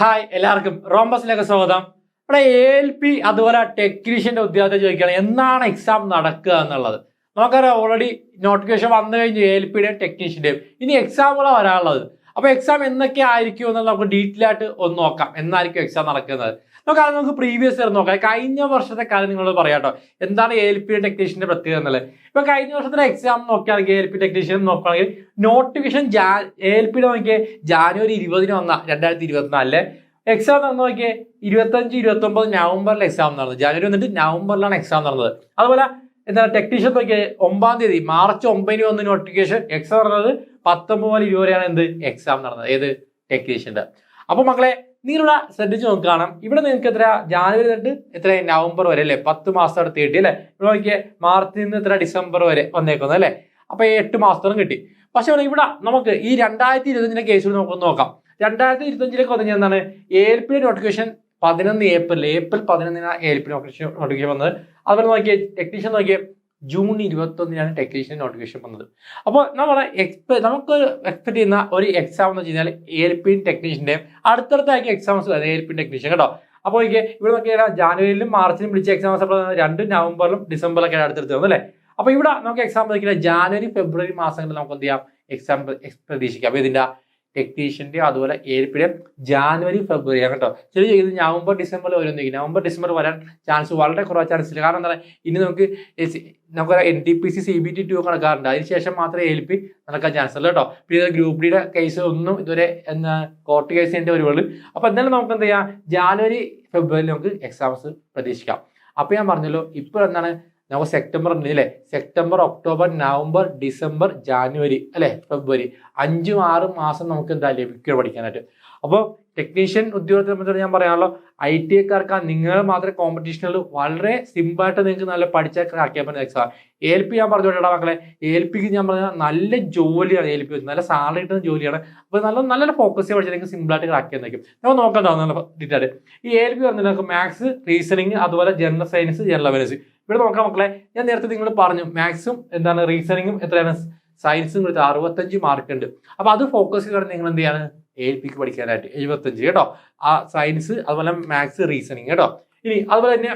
Hi എല്ലാവർക്കും. റോംബസിലേക്ക് സ്വാഗതം. ഇവിടെ എൽ പി അതുപോലെ ടെക്നീഷ്യന്റെ ഉദ്യോഗത്തെ ചോദിക്കുകയാണ് എന്നാണ് എക്സാം നടക്കുക എന്നുള്ളത്? നമുക്കറിയാം ഓൾറെഡി നോട്ടിഫിക്കേഷൻ വന്നു കഴിഞ്ഞു എൽ പിയുടെയും ടെക്നീഷ്യന്റെയും ഇനി എക്സാമുകളാണ് വരാനുള്ളത്. അപ്പോൾ എക്സാം എന്നൊക്കെ ആയിരിക്കും എന്നുള്ളത് നമുക്ക് ഡീറ്റെയിൽ ആയിട്ട് ഒന്ന് നോക്കാം. എന്നായിരിക്കും എക്സാം നടക്കുന്നത്. നമുക്ക് അത് നമുക്ക് പ്രീവിയസ് ഇയർ നോക്കാം. കഴിഞ്ഞ വർഷത്തെ കാര്യം നിങ്ങളോട് പറയാം കേട്ടോ. എന്താണ് എൽ പി ടെക്നീഷ്യന്റെ പ്രത്യേകത എന്നുള്ളത്? ഇപ്പൊ കഴിഞ്ഞ വർഷത്തെ എക്സാം നോക്കുകയാണെങ്കിൽ എൽ പി ടെക്നീഷ്യൻ നോക്കുകയാണെങ്കിൽ നോട്ടിഫിക്കേഷൻ എൽ പിയുടെ നോക്കിയ ജാനുവരി ഇരുപതിന് വന്ന രണ്ടായിരത്തി ഇരുപത്തിനാലിലെ എക്സാം നടന്നു നോക്കിയേ ഇരുപത്തഞ്ച് ഇരുപത്തി ഒമ്പത് നവംബറിൽ എക്സാം നടന്നത് ജാനുവരി വന്നിട്ട് നവംബറിലാണ് എക്സാം നടന്നത്. അതുപോലെ എന്താണ് ടെക്നീഷ്യൻ നോക്കിയേ ഒമ്പതാം തീയതി മാർച്ച് ഒമ്പതിന് വന്ന നോട്ടിഫിക്കേഷൻ എക്സാം നടന്നത് പത്തൊമ്പത് മുതൽ ഇരുപത് വരെയാണ് എന്ത്? എക്സാം നടന്നത്. ഏത്? ടെക്നീഷ്യന്റെ അപ്പൊ മക്കളെ നിങ്ങളുടെ ശ്രദ്ധിച്ച് നോക്കുകയാണ് ഇവിടെ നിങ്ങൾക്ക് എത്ര? ജാനുവരി തൊട്ട് എത്ര? നവംബർ വരെ അല്ലേ? പത്ത് മാസം അടുത്ത് കിട്ടി അല്ലേ? ഇവിടെ നോക്കിയേ മാർച്ചിൽ നിന്ന് എത്ര? ഡിസംബർ വരെ വന്നേക്കുന്നത് അല്ലേ? അപ്പൊ എട്ട് മാസത്തോളം കിട്ടി. പക്ഷെ ഇവിടെ നമുക്ക് ഈ രണ്ടായിരത്തി ഇരുപത്തഞ്ചിന്റെ കേസിൽ നമുക്ക് നോക്കാം. രണ്ടായിരത്തി ഇരുപത്തഞ്ചിലേക്ക് വന്നു എന്താണ്? പി നോട്ടിഫിക്കേഷൻ പതിനൊന്ന് ഏപ്രിൽ. ഏപ്രിൽ പതിനൊന്നിനാണ് പി നോട്ടിഫിക്കേഷൻ നോട്ടിഫിക്കേഷൻ വന്നത്. അതുപോലെ നോക്കിയേ ടെക്നീഷ്യൻ നോക്കിയേ ജൂൺ ഇരുപത്തി ഒന്നിനാണ് ടെക്നീഷ്യൻ നോട്ടിഫിക്കേഷൻ വന്നത്. അപ്പോൾ നമ്മൾ എക്സ്പെ നമുക്ക് എക്സ്പെക്ട് ചെയ്യുന്ന ഒരു എക്സാം എന്ന് വെച്ച് കഴിഞ്ഞാൽ എ എൽ പി ടെക്നീഷ്യന്റെ അടുത്തടുത്തായിരിക്കും exams A L P technician കേട്ടോ. അപ്പോൾ എനിക്ക് ഇവിടെ നോക്കിയാൽ ജാനുവരിയിലും മാർച്ചിലും വിളിച്ച എക്സാംസ് അപ്പോൾ രണ്ട് നവംബറിലും ഡിസംബറിലൊക്കെ അടുത്തടുത്ത് വന്നു അല്ലേ? അപ്പോൾ ഇവിടെ നമുക്ക് എക്സാം പ്രതീക്ഷിക്കാം ജാനുവരി ഫെബ്രുവരി മാസങ്ങളിൽ നമുക്ക് എന്ത് ചെയ്യാം? എക്സാം പ്രതീക്ഷിക്കാം. അപ്പോൾ ഇതിന്റെ ടെക്നീഷ്യന്റെ അതുപോലെ ഏൽപ്പിയുടെ ജാനുവരി ഫെബ്രുവരി കേട്ടോ ചില ഇത് നവംബർ ഡിസംബറിൽ വരുന്നെങ്കിൽ നവംബർ ഡിസംബർ വരാൻ ചാൻസ് വളരെ കുറവ് ചാൻസ് ഇല്ല. കാരണം എന്താ ഇനി നമുക്ക് നമുക്ക് N T P C C B T two നടക്കാറുണ്ട്. അതിനുശേഷം മാത്രമേ എൽ പി നടക്കാൻ ചാൻസ് ഉള്ളൂ കേട്ടോ. പിന്നെ ഗ്രൂപ്പ് ഡിയുടെ കേസ് ഒന്നും ഇതുവരെ എന്താ കോർട്ട് കേസ് കേസിന്റെ വരുവുള്ളൂ അപ്പോൾ എന്തായാലും നമുക്ക് എന്താ ചെയ്യാം? ജാനുവരി ഫെബ്രുവരി നമുക്ക് എക്സാംസ് പ്രതീക്ഷിക്കാം. അപ്പോൾ ഞാൻ പറഞ്ഞല്ലോ ഇപ്പോൾ എന്താണ്? നമുക്ക് സെപ്റ്റംബർ ഉണ്ട് അല്ലേ September October November December January അല്ലേ? ഫെബ്രുവരി അഞ്ചും ആറും മാസം നമുക്ക് എന്താ ലഭിക്കുക പഠിക്കാനായിട്ട്. അപ്പോൾ ടെക്നീഷ്യൻ ഉദ്യോഗത്തെ സംബന്ധിച്ച് ഞാൻ പറയാനുള്ളൂ ഐ ടി ഐക്കാർക്ക് നിങ്ങൾ മാത്രമേ കോമ്പറ്റീഷനിൽ വളരെ സിമ്പിളായിട്ട് നിങ്ങൾക്ക് നല്ല പഠിച്ച ആക്കിയാൽ പറ്റുന്ന എക്സാം എൽ പി ഞാൻ പറഞ്ഞോട്ടാ മക്കളെ. എൽ പിക്ക് ഞാൻ പറഞ്ഞ നല്ല ജോലിയാണ് എൽ പി നല്ല സാലറി കിട്ടുന്ന ജോലിയാണ്. അപ്പോൾ നല്ല നല്ല ഫോക്കസ് ചെയ്ത് പഠിച്ചാൽ നിങ്ങൾക്ക് സിമ്പിളായിട്ട് ആക്കിയാൽ നിൽക്കും നമ്മൾ നോക്കാൻ നല്ല ഡീറ്റെയിൽ ഈ എൽ പി പറഞ്ഞാൽ നമുക്ക് മാത്സ് റീസണിങ് അതുപോലെ ജനറൽ സയൻസ് ജനറൽ അവനസ് ഇവിടെ നോക്കാം മക്കളെ. ഞാൻ നേരത്തെ നിങ്ങൾ പറഞ്ഞു മാത്സും എന്താണ് റീസണിങ്ങും എത്രയാണ്? സയൻസും കൊടുത്ത് അറുപത്തഞ്ച് മാർക്ക് ഉണ്ട്. അപ്പോൾ അത് ഫോക്കസ് ചെയ്താണ് നിങ്ങൾ എന്ത് ചെയ്യാണ്? എ എൽ പിക്ക് പഠിക്കാനായിട്ട്. എഴുപത്തഞ്ച് കേട്ടോ. ആ സയൻസ് അതുപോലെ മാത്സ് റീസണിങ് കേട്ടോ. ഇനി അതുപോലെ തന്നെ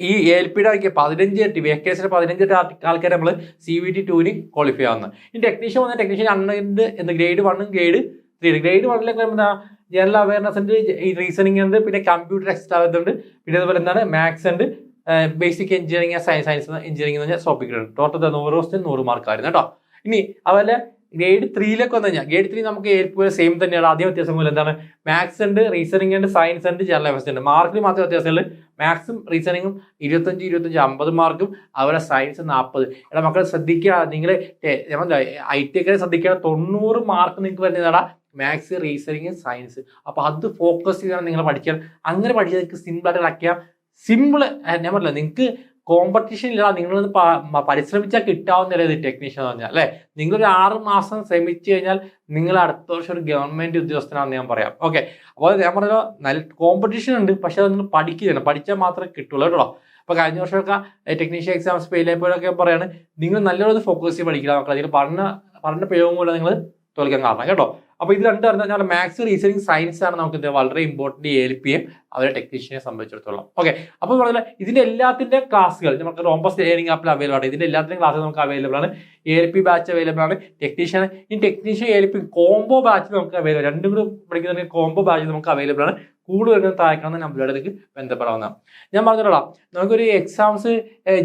ഈ എൽ പിയുടെ ആക്കിയ പതിനഞ്ച് വേക്കേസിന് പതിനഞ്ച് ആൾക്കാർ നമ്മൾ സി വി ടി ടുവിന് ക്വാളിഫൈ ആവുന്നത് ഇനി ടെക്നീഷ്യൻ വന്ന ടെക്നീഷ്യൻ അണ്ണുണ്ട് എന്ത് ഗ്രേഡ് വണ്ണും ഗ്രേഡ് ത്രീ ഗ്രേഡ് വണ്ണിലൊക്കെ എന്താ? ജനറൽ അവയർനെസ് ഉണ്ട് ഈ റീസണിങ് ഉണ്ട് പിന്നെ കമ്പ്യൂട്ടർ എക്സ്ട്രാ ഉണ്ട്. പിന്നെ അതുപോലെ എന്താണ്? മാത്സ് ഉണ്ട്. Basic engineering science science engineering എന്ന് പറഞ്ഞാൽ ടോപ്പിക് ഉണ്ട്. ടോട്ടൽ നൂറ് ദിവസത്തിൽ നൂറ് മാർക്കായിരുന്നു കേട്ടോ. ഇനി അതുപോലെ ഗ്രേഡ് ത്രീയിലൊക്കെ വന്നു കഴിഞ്ഞാൽ ഗ്രേഡ് ത്രീ നമുക്ക് ഏറ്റവും സെയിം തന്നെയാണ്. ആദ്യം വ്യത്യാസം പോലെ എന്താണ്? മാത്സ് ഉണ്ട് റീസണിംഗ് ഉണ്ട് സയൻസ് ഉണ്ട് ജനറൽ അവസ്ഥ ഉണ്ട്. മാർക്കിൽ മാത്രം വ്യത്യാസമുള്ളൂ മാത്സും റീസണിങ്ങും ഇരുപത്തഞ്ച് ഇരുപത്തഞ്ച് അമ്പത് മാർക്കും അതുപോലെ സയൻസ് നാൽപ്പത് എടാ മക്കളെ ശ്രദ്ധിക്കുക നിങ്ങൾ ഐ ടി ഒക്കെ ശ്രദ്ധിക്കുക തൊണ്ണൂറ് മാർക്ക് നിങ്ങൾക്ക് വരുന്നതാടാ മാത്സ് റീസണിങ് സയൻസ് അപ്പോൾ അത് ഫോക്കസ് ചെയ്താണ് നിങ്ങൾ പഠിക്കാൻ അങ്ങനെ പഠിച്ചാൽ നിങ്ങൾക്ക് സിമ്പിളായിട്ട് ആക്കിയാൽ സിമ്പിൾ ഞാൻ പറഞ്ഞില്ല നിങ്ങൾക്ക് കോമ്പറ്റീഷൻ ഇല്ല നിങ്ങൾ പരിശ്രമിച്ചാൽ കിട്ടാവുന്ന ഇത് ടെക്നീഷ്യൻ എന്ന് പറഞ്ഞാൽ അല്ലേ? നിങ്ങളൊരു ആറ് മാസം ശ്രമിച്ചു കഴിഞ്ഞാൽ നിങ്ങൾ അടുത്ത വർഷം ഒരു ഗവൺമെന്റ് ഉദ്യോഗസ്ഥനാണെന്ന് ഞാൻ പറയാം. ഓക്കെ അപ്പോൾ ഞാൻ പറഞ്ഞല്ലോ നല്ല കോമ്പറ്റീഷൻ ഉണ്ട് പക്ഷെ അത് നിങ്ങൾ പഠിക്കുകയാണ്. പഠിച്ചാൽ മാത്രമേ കിട്ടുള്ളൂ കേട്ടോ. അപ്പോൾ കഴിഞ്ഞ വർഷമൊക്കെ ടെക്നീഷ്യൻ എക്സാംസ് ഫെയിൽ ആയപ്പോഴൊക്കെ പറയാണ് നിങ്ങൾ നല്ലൊരു ഫോക്കസ് ചെയ്ത് പഠിക്കുക മക്കളെ. അതിൽ പഠന പറഞ്ഞ പ്രയോഗം മൂലം നിങ്ങൾ തോൽക്കാൻ കാരണം കേട്ടോ. അപ്പോൾ ഇത് രണ്ട് കഴിഞ്ഞാൽ മാത്സ് റീസണിങ് സയൻസ് ആണ് നമുക്ക് വളരെ ഇമ്പോർട്ടന്റ് എം അവരെ ടെക്നീഷ്യനെ സംബന്ധിച്ചിടത്തോളം. ഓക്കെ അപ്പോൾ പറഞ്ഞാൽ ഇതിന്റെ എല്ലാത്തിന്റെ ക്ലാസ്സുകൾ നമുക്ക് റോംബസ് ലേണിംഗ് ആപ്പിൽ അവൈലബിൾ ആണ്. ഇതിന്റെ എല്ലാത്തിനും ക്ലാസ് നമുക്ക് അവൈലബിൾ ആണ്. A L P batch available ആണ്. ടെക്നീഷ്യൻ ഈ technician L P combo batch നമുക്ക് അവൈലബിൾ രണ്ടും കൂടി പഠിക്കുന്ന കോംബോ ബാച്ച് നമുക്ക് അവൈലബിൾ ആണ്. കൂടുതൽ നമ്പറുകളുടെ ഇടയ്ക്ക് ബന്ധപ്പെടാവുന്നതാണ്. ഞാൻ പറഞ്ഞോളാം നമുക്കൊരു എക്സാംസ്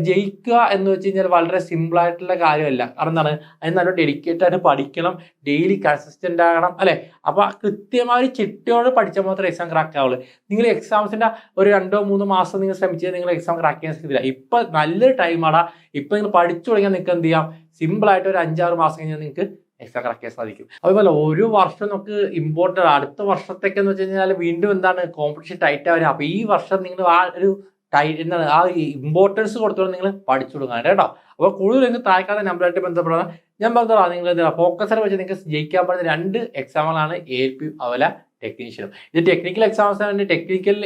ജയിക്കുക എന്ന് വെച്ച് കഴിഞ്ഞാൽ വളരെ സിമ്പിൾ ആയിട്ടുള്ള കാര്യമല്ല. കാരണം എന്താണ്? അതിന് നല്ല ഡെഡിക്കേറ്റ് ആയിട്ട് പഠിക്കണം ഡെയിലി കൺസിസ്റ്റന്റ് ആകണം അല്ലേ? അപ്പോൾ കൃത്യമായ ഒരു ചിട്ടയോട് പഠിച്ചാൽ മാത്രമേ എക്സാം ക്രാക്ക് ആവുള്ളൂ. നിങ്ങൾ എക്സാംസിന്റെ ഒരു രണ്ടോ മൂന്നോ മാസം നിങ്ങൾ ശ്രമിച്ചാൽ നിങ്ങൾ എക്സാം ക്രാക്ക് ചെയ്യാൻ സാധിക്കില്ല ഇപ്പൊ നല്ലൊരു ടൈമാണ് ഇപ്പൊ നിങ്ങൾ പഠിച്ചു തുടങ്ങിയാൽ നിങ്ങൾക്ക് എന്ത് ചെയ്യാം? സിമ്പിളായിട്ട് ഒരു അഞ്ചാറ് മാസം കഴിഞ്ഞാൽ നിങ്ങൾക്ക് എക്സാം ക്രാക്ക് ചെയ്യാൻ സാധിക്കും. അതുപോലെ ഒരു വർഷം നമുക്ക് ഇമ്പോർട്ടന്റ് അടുത്ത വർഷത്തേക്ക് എന്ന് വെച്ച് കഴിഞ്ഞാൽ വീണ്ടും എന്താണ് കോമ്പറ്റീഷൻ ടൈറ്റ് ആവുക അപ്പൊ ഈ വർഷം നിങ്ങൾ ആ ഒരു ടൈ എന്താണ് ആ ഇമ്പോർട്ടൻസ് കൊടുത്തോളം നിങ്ങൾ പഠിച്ചു കൊടുക്കാൻ കേട്ടോ. അപ്പോൾ കൂടുതൽ നിങ്ങൾക്ക് താഴ്ക്കാതെ നമ്പറായിട്ട് ബന്ധപ്പെടാം ഞാൻ പറഞ്ഞതാ നിങ്ങൾ ഫോക്കസർ വെച്ച് നിങ്ങൾക്ക് ജയിക്കാൻ പറ്റുന്ന രണ്ട് എക്സാമുകളാണ് എ പി അതുപോലെ ടെക്നീഷ്യനും ഇത് ടെക്നിക്കൽ എക്സാംസ് ആണ്. ടെക്നിക്കൽ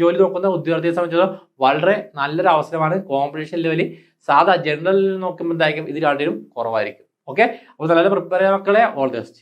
ജോലി നോക്കുന്ന ഉദ്യോഗാർത്ഥിയെ സംബന്ധിച്ചിടത്തോളം വളരെ നല്ലൊരു അവസരമാണ് കോമ്പറ്റീഷൻ ലെവലിൽ സാധാ ജനറലിൽ നോക്കുമ്പോൾ എന്തായിരിക്കും? ഇത് രണ്ടിനും കുറവായിരിക്കും. ഓക്കെ അപ്പോൾ നല്ല പ്രിപ്പയർ മക്കളെ. All the best